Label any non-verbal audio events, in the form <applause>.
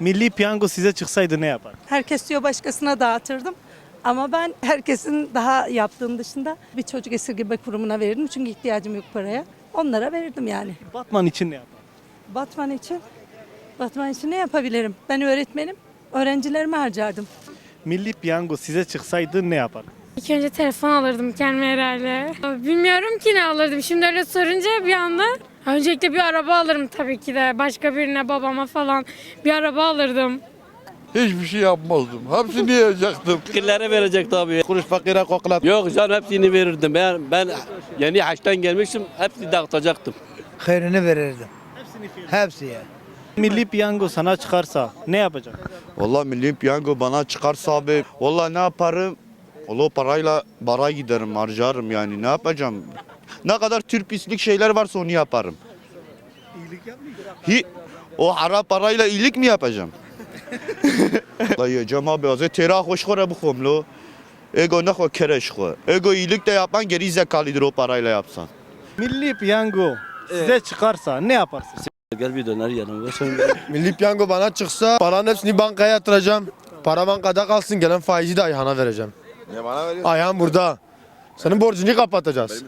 Milli piyango size çıksaydı ne yapar? Herkes diyor başkasına dağıtırdım. Ama ben <laughs> herkesin daha yaptığım dışında bir çocuk esirgeme kurumuna verirdim. Çünkü ihtiyacım yok paraya. Onlara verirdim yani. Batman için ne yapar? Batman için, Batman için ne yapabilirim? Ben öğretmenim. Öğrencilerime harcardım. Milli piyango size çıksaydı ne yapar? İlk önce telefon alırdım kendime herhalde. Bilmiyorum ki ne alırdım. Şimdi öyle sorunca bir anda öncelikle bir araba alırım tabii ki de. Başka birine babama falan bir araba alırdım. Hiçbir şey yapmazdım. Hepsini <laughs> yiyecektim. Fakirlere verecek tabii. Kuruş fakire koklat. Yok canım hepsini verirdim. Ben ben yeni haçtan gelmiştim. Hepsini dağıtacaktım. hayrını verirdim. Hepsi ya. Milli piyango sana çıkarsa ne yapacak? Vallahi milli piyango bana çıkarsa abi. Vallahi ne yaparım? Vallahi o parayla bara giderim, harcarım yani. Ne yapacağım? Ne kadar Türk pislik şeyler varsa onu yaparım. İyilik O hara parayla iyilik mi yapacağım? <laughs> La yiyeceğim abi. Az tera hoş kore bu komlo. Ego ne ko kereş. Ego iyilik de yapan geri zekalıdır o parayla yapsan. Milli piyango size çıkarsa ne yaparsın? Gel bir döner yanıma. <laughs> Milli piyango bana çıksa paranın hepsini bankaya yatıracağım. Para bankada kalsın gelen faizi de Ayhan'a vereceğim. Ne bana veriyorsun? Ayhan burada. Senin borcunu kapatacağız.